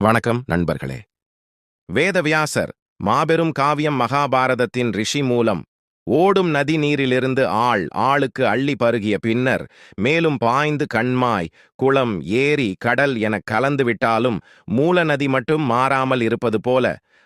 வணக்கம் நண்பர்களே. வேதவியாசர் மாபெரும் காவியம் மகாபாரதத்தின் ரிஷி மூலம் ஓடும் நதி நீரிலிருந்து ஆள் ஆளுக்கு அள்ளி பருகிய பின்னர் மேலும் பாய்ந்து கண்மாய் குளம் ஏரி கடல் என கலந்து விட்டாலும் மூல நதி மட்டும் மாறாமல் இருப்பது போல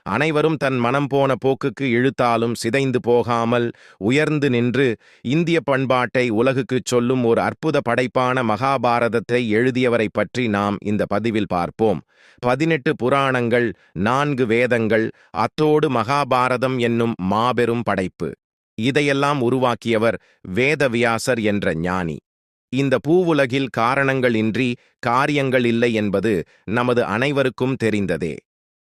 அனைவரும் தன் மனம் போன போக்குக்கு இழுத்தாலும் சிதைந்து போகாமல் உயர்ந்து நின்று இந்திய பண்பாட்டை உலகுக்குச் சொல்லும் ஒரு அற்புத படைப்பான மகாபாரதத்தை எழுதியவரைப் பற்றி நாம் இந்த பதிவில் பார்ப்போம். பதினெட்டு புராணங்கள் நான்கு வேதங்கள் அத்தோடு மகாபாரதம் என்னும் மாபெரும் படைப்பு. இதையெல்லாம் உருவாக்கியவர் வேதவியாசர் என்ற ஞானி. இந்த பூவுலகில் காரணங்கள் இன்றி காரியங்கள் இல்லை என்பது நமது அனைவருக்கும் தெரிந்ததே.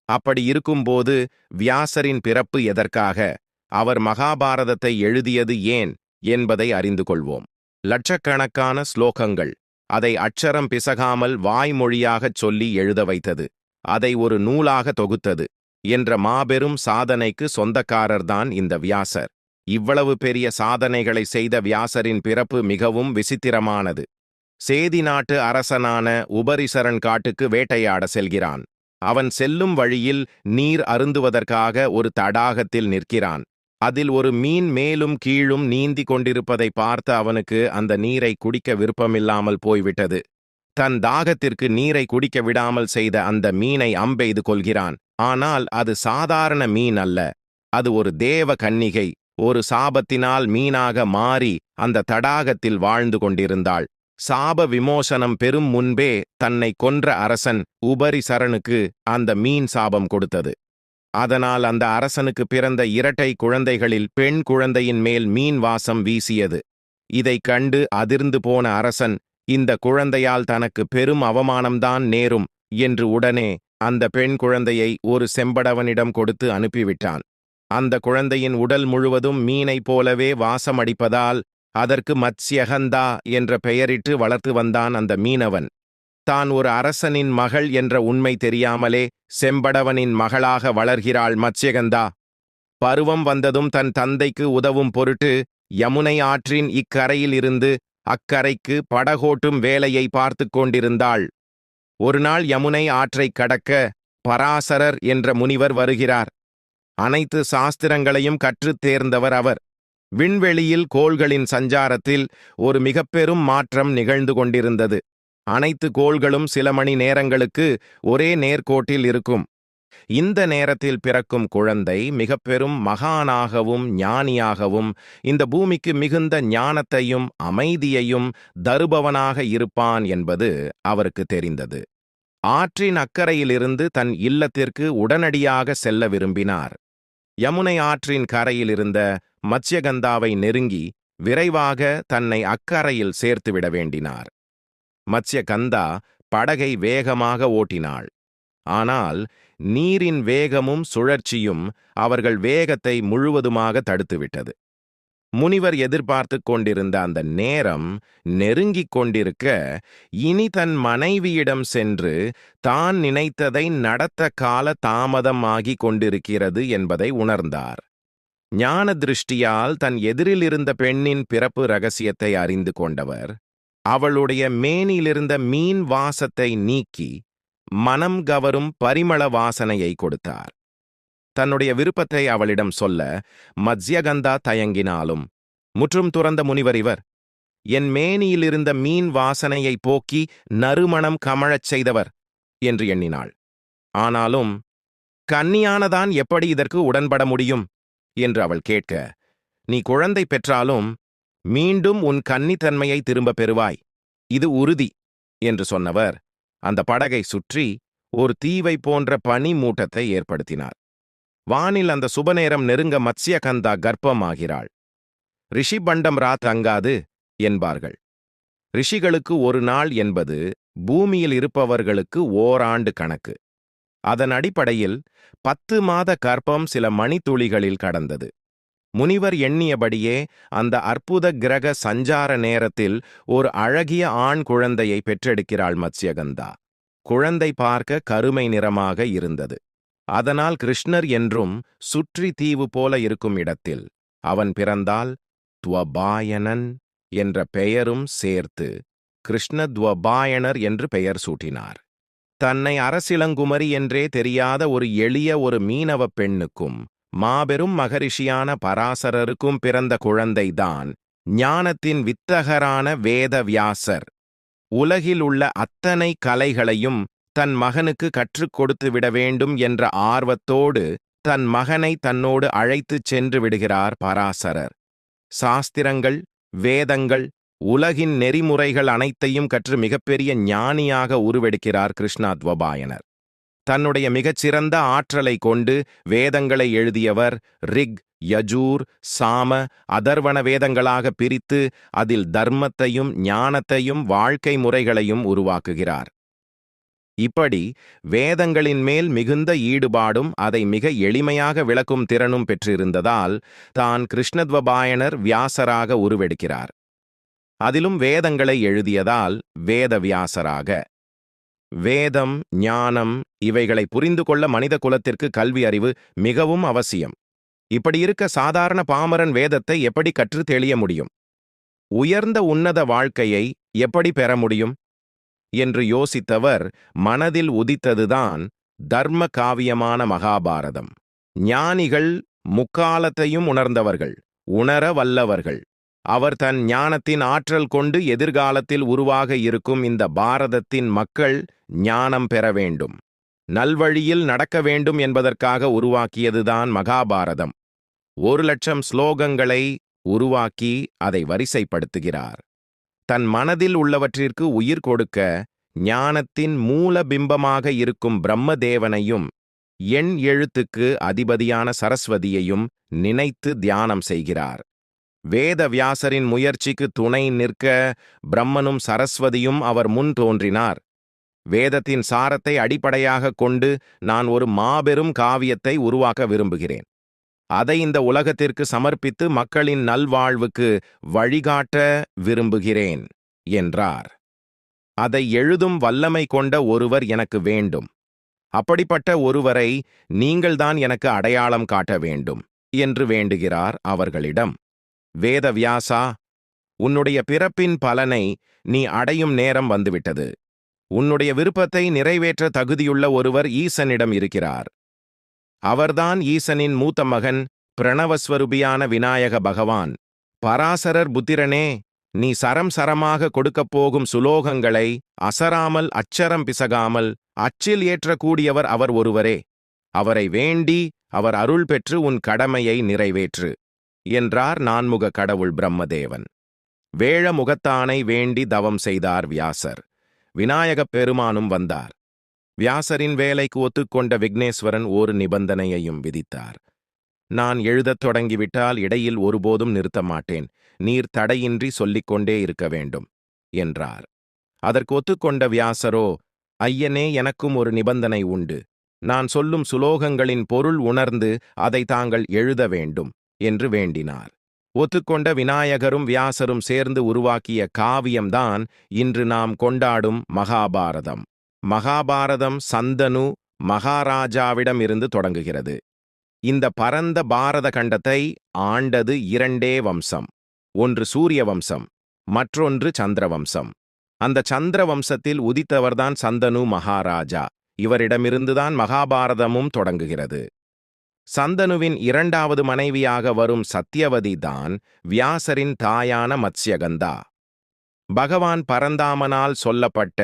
அப்படி இருக்கும்போது வியாசரின் பிறப்பு எதற்காக? அவர் மகாபாரதத்தை எழுதியது ஏன்? என்பதை அறிந்து கொள்வோம். லட்சக்கணக்கான ஸ்லோகங்கள். அதை அட்சரம் பிசகாமல் வாய்மொழியாகச் சொல்லி எழுத வைத்தது. அதை ஒரு நூலாக தொகுத்தது. என்ற மாபெரும் சாதனைக்கு சொந்தக்காரர்தான் இந்த வியாசர். இவ்வளவு பெரிய சாதனைகளை செய்த வியாசரின் பிறப்பு மிகவும் விசித்திரமானது. சேதி நாட்டு அரசனான உபரிசரன் காட்டுக்கு வேட்டையாட செல்கிறான். அவன் செல்லும் வழியில் நீர் அருந்துவதற்காக ஒரு தடாகத்தில் நிற்கிறான். அதில் ஒரு மீன் மேலும் கீழும் நீந்தி கொண்டிருப்பதை பார்த்து அவனுக்கு அந்த நீரை குடிக்க விருப்பமில்லாமல் போய்விட்டது. தன் தாகத்திற்கு நீரை குடிக்க விடாமல் செய்த அந்த மீனை அம்பெய்து கொள்கிறான். ஆனால் அது சாதாரண மீன் அல்ல. அது ஒரு தேவ கன்னிகை. ஒரு சாபத்தினால் மீனாக மாறி அந்த தடாகத்தில் வாழ்ந்து கொண்டிருந்தாள். சாப விமோசனம் பெறும் முன்பே தன்னை கொன்ற அரசன் உபரிசரனுக்கு அந்த மீன் சாபம் கொடுத்தது. அதனால் அந்த அரசனுக்கு பிறந்த இரட்டை குழந்தைகளில் பெண் குழந்தையின் மேல் மீன் வாசம் வீசியது. இதைக் கண்டு அதிர்ந்து போன அரசன் இந்த குழந்தையால் தனக்கு பெரும் அவமானம்தான் நேரும் என்று உடனே அந்த பெண் குழந்தையை ஒரு செம்படவனிடம் கொடுத்து அனுப்பிவிட்டான். அந்த குழந்தையின் உடல் முழுவதும் மீனைப் போலவே வாசமடிப்பதால் அதற்கு மத்ஸ்யகந்தா என்ற பெயரிட்டு வளர்த்து வந்தான் அந்த மீனவன். தான் ஒரு அரசனின் மகள் என்ற உண்மை தெரியாமலே செம்படவனின் மகளாக வளர்கிறாள் மத்ஸ்யகந்தா. பருவம் வந்ததும் தன் தந்தைக்கு உதவும் பொருட்டு யமுனை ஆற்றின் இக்கரையில் இருந்து அக்கரைக்கு படகோட்டும் வேலையை பார்த்து கொண்டிருந்தாள். ஒருநாள் யமுனை ஆற்றைக் கடக்க பராசரர் என்ற முனிவர் வருகிறார். அனைத்து சாஸ்திரங்களையும் கற்றுத் தேர்ந்தவர் அவர். விண்வெளியில் கோள்களின் சஞ்சாரத்தில் ஒரு மிகப்பெரும் மாற்றம் நிகழ்ந்து கொண்டிருந்தது. அனைத்து கோள்களும் சில மணி நேரங்களுக்கு ஒரே நேர்கோட்டில் இருக்கும். இந்த நேரத்தில் பிறக்கும் குழந்தை மிகப்பெரும் மகானாகவும் ஞானியாகவும் இந்த பூமிக்கு மிகுந்த ஞானத்தையும் அமைதியையும் தருபவனாக இருப்பான் என்பது அவருக்கு தெரிந்தது. ஆற்றின் அக்கறையிலிருந்து தன் இல்லத்திற்கு உடனடியாக செல்ல விரும்பினார். யமுனை ஆற்றின் கரையில் இருந்த மத்ஸ்யகந்தாவை நெருங்கி விரைவாக தன்னை அக்கரையில் சேர்த்துவிட வேண்டினார். மத்ஸ்யகந்தா படகை வேகமாக ஓட்டினாள். ஆனால் நீரின் வேகமும் சுழற்சியும் அவர்கள் வேகத்தை முழுவதுமாக தடுத்துவிட்டது. முனிவர் எதிர்பார்த்துக் கொண்டிருந்த அந்த நேரம் நெருங்கிக் கொண்டிருக்க இனி தன் மனைவியிடம் சென்று தான் நினைத்ததை நடத்த கால தாமதமாகி கொண்டிருக்கிறது என்பதை உணர்ந்தார். ஞான திருஷ்டியால் தன் எதிரில் இருந்த பெண்ணின் பிறப்பு ரகசியத்தை அறிந்து கொண்டவர். அவளுடைய மேனிலிருந்த மீன் வாசத்தை நீக்கி மனம் கவரும் பரிமள வாசனையை கொடுத்தார். தன்னுடைய விருப்பத்தை அவளிடம் சொல்ல மத்யகந்தா தயங்கினாலும் முற்றும் துறந்த முனிவர் இவர் என் மேனியிலிருந்த மீன் வாசனையை போக்கி நறுமணம் கமழச் செய்தவர் என்று எண்ணினாள். ஆனாலும் கன்னியானதான் எப்படி இதற்கு உடன்பட முடியும்? என்று அவள் கேட்க நீ குழந்தை பெற்றாலும் மீண்டும் உன் கன்னித்தன்மையை திரும்பப் பெறுவாய். இது உறுதி என்று சொன்னவர் அந்த படகை சுற்றி ஒரு தீவை போன்ற பனி மூட்டத்தை ஏற்படுத்தினார். வானில் அந்த சுபநேரம் நெருங்க மத்ஸ்யகந்தா கர்ப்பமாகிறாள். ரிஷி பண்டம் ரா தங்காது என்பார்கள். ரிஷிகளுக்கு ஒரு நாள் என்பது பூமியில் இருப்பவர்களுக்கு ஓராண்டு கணக்கு. அதன் அடிப்படையில் பத்து மாத கர்ப்பம் சில மணித்துளிகளில் கடந்தது. முனிவர் எண்ணியபடியே அந்த அற்புத கிரக சஞ்சார நேரத்தில் ஒரு அழகிய ஆண் குழந்தையை பெற்றெடுக்கிறாள் மத்ஸ்யகந்தா. குழந்தை பார்க்க கருமை நிறமாக இருந்தது. அதனால் கிருஷ்ணர் என்றும் சுற்றி தீவு போல இருக்கும் இடத்தில் அவன் பிறந்தால் துவபாயனன் என்ற பெயரும் சேர்த்து கிருஷ்ணத்வபாயனர் என்று பெயர் சூட்டினார். தன்னை அரசிளங்குமரி என்றே தெரியாத ஒரு எளிய ஒரு மீனவப் பெண்ணுக்கும் மாபெரும் மகரிஷியான பராசரருக்கும் பிறந்த குழந்தைதான் ஞானத்தின் வித்தகரான வேதவியாசர். உலகில் உள்ள அத்தனை கலைகளையும் தன் மகனுக்கு கற்றுக் கொடுத்து விட வேண்டும் என்ற ஆர்வத்தோடு தன் மகனை தன்னோடு அழைத்துச் சென்று விடுகிறார் பராசரர். சாஸ்திரங்கள் வேதங்கள் உலகின் நெறிமுறைகள் அனைத்தையும் கற்று மிகப்பெரிய ஞானியாக உருவெடுக்கிறார் கிருஷ்ணாத்வபாயனர். தன்னுடைய மிகச்சிறந்த ஆற்றலை கொண்டு வேதங்களை எழுதியவர் ரிக் யஜூர் சாம அதர்வன வேதங்களாக பிரித்து அதில் தர்மத்தையும் ஞானத்தையும் வாழ்க்கை முறைகளையும் உருவாக்குகிறார். இப்படி வேதங்களின் மேல் மிகுந்த ஈடுபாடும் அதை மிக எளிமையாக விளக்கும் திறனும் பெற்றிருந்ததால் தான் கிருஷ்ணத்வபாயனர் வியாசராக உருவெடுக்கிறார். அதிலும் வேதங்களை எழுதியதால் வேத வியாசராக வேதம் ஞானம் இவைகளை புரிந்து கொள்ள மனித குலத்திற்கு கல்வி அறிவு மிகவும் அவசியம். இப்படி இருக்க சாதாரண பாமரன் வேதத்தை எப்படி கற்று தெளிய முடியும்? உயர்ந்த உன்னத வாழ்க்கையை எப்படி பெற முடியும்? என்று யோசித்தவர் மனதில் உதித்ததுதான் தர்ம காவியமான மகாபாரதம். ஞானிகள் முக்காலத்தையும் உணர்ந்தவர்கள் உணர வல்லவர்கள். அவர் தன் ஞானத்தின் ஆற்றல் கொண்டு எதிர்காலத்தில் உருவாக இருக்கும் இந்த பாரதத்தின் மக்கள் ஞானம் பெற வேண்டும். நல்வழியில் நடக்க வேண்டும் என்பதற்காக உருவாக்கியதுதான் மகாபாரதம். ஒரு லட்சம் ஸ்லோகங்களை உருவாக்கி அதை வரிசைப்படுத்துகிறார். தன் மனதில் உள்ளவற்றிற்கு உயிர் கொடுக்க ஞானத்தின் மூல பிம்பமாக இருக்கும் பிரம்மதேவனையும் எண் எழுத்துக்கு அதிபதியான சரஸ்வதியையும் நினைத்து தியானம் செய்கிறார். வேத வியாசரின் முயற்சிக்கு துணை நிற்க பிரம்மனும் சரஸ்வதியும் அவர் முன் தோன்றினார். வேதத்தின் சாரத்தை அடிப்படையாகக் கொண்டு நான் ஒரு மாபெரும் காவியத்தை உருவாக்க விரும்புகிறேன். அதை இந்த உலகத்திற்கு சமர்ப்பித்து மக்களின் நல்வாழ்வுக்கு வழிகாட்ட விரும்புகிறேன் என்றார். அதை எழுதும் வல்லமை கொண்ட ஒருவர் எனக்கு வேண்டும். அப்படிப்பட்ட ஒருவரை நீங்கள்தான் எனக்கு அடையாளம் காட்ட வேண்டும் என்று வேண்டுகிறார் அவர்களிடம். வேதவியாசா உன்னுடைய பிறப்பின் பலனை நீ அடையும் நேரம் வந்துவிட்டது. உன்னுடைய விருப்பத்தை நிறைவேற்ற தகுதியுள்ள ஒருவர் ஈசனிடம் இருக்கிறார். அவர்தான் ஈசனின் மூத்த மகன் பிரணவஸ்வரூபியான விநாயக பகவான். பராசரர் புத்திரனே நீ சரம் சரமாக கொடுக்கப் போகும் சுலோகங்களை அசராமல் அச்சரம் பிசகாமல் அச்சில் ஏற்றக்கூடியவர் அவர் ஒருவரே. அவரை வேண்டி அவர் அருள் பெற்று உன் கடமையை நிறைவேற்று என்றார் நான்முக கடவுள் பிரம்மதேவன். வேழ முகத்தானை வேண்டி தவம் செய்தார் வியாசர். விநாயகப் பெருமானும் வந்தார். வியாசரின் வேலைக்கு ஒத்துக்கொண்ட விக்னேஸ்வரன் ஒரு நிபந்தனையையும் விதித்தார். நான் எழுதத் தொடங்கிவிட்டால் இடையில் ஒருபோதும் நிறுத்த மாட்டேன். நீர் தடையின்றி சொல்லிக்கொண்டே இருக்க வேண்டும் என்றார். அதற்கு ஒத்துக்கொண்ட வியாசரோ ஐயனே எனக்கும் ஒரு நிபந்தனை உண்டு. நான் சொல்லும் சுலோகங்களின் பொருள் உணர்ந்து அதை தாங்கள் எழுத வேண்டும் என்று வேண்டினார். ஒத்துக்கொண்ட விநாயகரும் வியாசரும் சேர்ந்து உருவாக்கிய காவியம்தான் இன்று நாம் கொண்டாடும் மகாபாரதம். மகாபாரதம் சந்தனு மகாராஜாவிடம் இருந்து தொடங்குகிறது. இந்த பரந்த பாரத கண்டத்தை ஆண்டது இரண்டே வம்சம் ஒன்று சூரிய வம்சம் மற்றொன்று சந்திர வம்சம். அந்த சந்திர வம்சத்தில் உதித்தவர்தான் சந்தனு மகாராஜா இவரிடமிருந்துதான் மகாபாரதமும் தொடங்குகிறது. சந்தனுவின் இரண்டாவது மனைவியாக வரும் சத்யவதி தான் வியாசரின் தாயான மத்ஸ்யகந்தா. பகவான் பரந்தாமனால் சொல்லப்பட்ட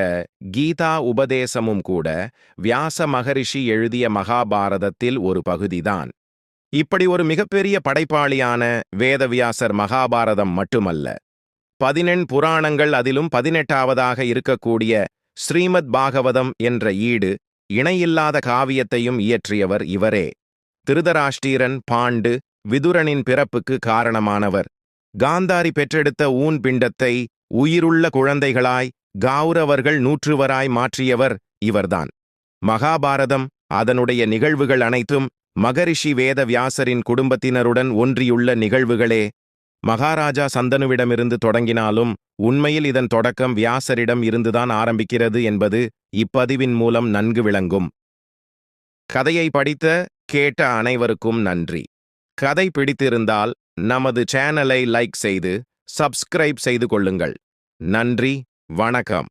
கீதா உபதேசமும் கூட வியாச மகரிஷி எழுதிய மகாபாரதத்தில் ஒரு பகுதிதான். இப்படி ஒரு மிகப்பெரிய படைப்பாளியான வேதவியாசர் மகாபாரதம் மட்டுமல்ல. பதினெண் புராணங்கள் அதிலும் பதினெட்டாவதாக இருக்கக்கூடிய ஸ்ரீமத் பாகவதம் என்ற ஈடு இணையில்லாத காவியத்தையும் இயற்றியவர் இவரே. திருதராஷ்டிரன் பாண்டு விதுரனின் பிறப்புக்கு காரணமானவர். காந்தாரி பெற்றெடுத்த ஊன் பிண்டத்தை உயிருள்ள குழந்தைகளாய் கௌரவர்கள் நூற்றுவராய் மாற்றியவர் இவர்தான். மகாபாரதம் அதனுடைய நிகழ்வுகள் அனைத்தும் மகரிஷி வேத வியாசரின் குடும்பத்தினருடன் ஒன்றியுள்ள நிகழ்வுகளே. மகாராஜா சந்தனுவிடமிருந்து தொடங்கினாலும் உண்மையில் இதன் தொடக்கம் வியாசரிடம் இருந்துதான் ஆரம்பிக்கிறது என்பது இப்பதிவின் மூலம் நன்கு விளங்கும். கதையை படித்த கேட்ட அனைவருக்கும் நன்றி. கதை பிடித்திருந்தால் நமது சேனலை லைக் செய்து சப்ஸ்கிரைப் செய்து கொள்ளுங்கள். நன்றி வணக்கம்.